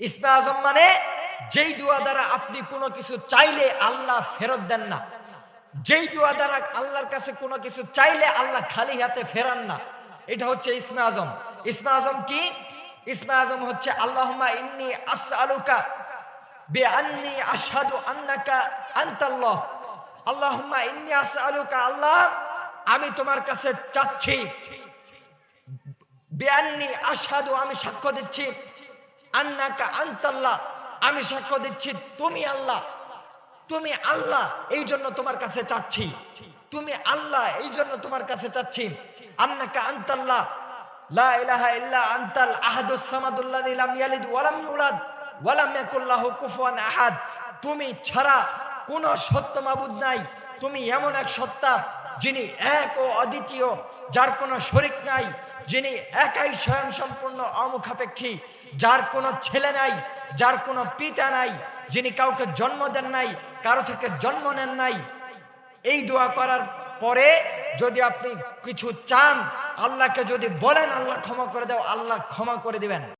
ইসমে আজম মানে যেই দোয়া দ্বারা আপনি কোনো কিছু চাইলে আল্লাহ ফেরত দেন না। যেই দোয়া দ্বারা আল্লাহর কাছে কোনো কিছু চাইলে আল্লাহ খালি হাতে ফেরান না। এটা হচ্ছে ইসমে আজম ইসমে আজম কি? ইসমে আজম হচ্ছে, আল্লাহুম্মা ইন্নি আসআলুকা বিআন্নি আশহাদু আন্নাকা আনতাল্লাহ। আল্লাহুম্মা ইন্নি আসআলুকা, আল্লাহ, আমি তোমার কাছে চাচ্ছি, বেআন্নি আশহাদু আমি সাক্ষ্য দিচ্ছি। আন্নাকা আনতাল্লাহ। আমি সাক্ষ্য দিচ্ছি, তুমি আল্লাহ। তুমি আল্লাহ, এই জন্য তোমার কাছে চাচ্ছি। তুমি আল্লাহ, এই জন্য তোমার কাছে চাচ্ছি। আন্নাকা আনতাল্লাহ। লা ইলাহা ইল্লা আনতাল আহাদুস সামাদুল্লাযী লাম ইয়ালিদ ওয়া ইউলাদ ওয়া ইয়াকুল লাহু কুফুয়ান আহাদ। তুমি ছাড়া কোনো সত্য মাবুদ নাই। তুমি এমন এক সত্তা যিনি এক ও অদ্বিতীয়, যার কোনো শরিক নাই, যিনি একাই স্বয়ং সম্পূর্ণ অমুখাপেক্ষী, যার কোনো ছেলে নাই, যার কোনো পিতা নাই, যিনি কাউকে জন্ম দেন নাই, কারও থেকে জন্ম নেন নাই। এই দোয়া করার পরে যদি আপনি কিছু চান, আল্লাহকে যদি বলেন, আল্লাহ ক্ষমা করে দাও, আল্লাহ ক্ষমা করে দিবেন।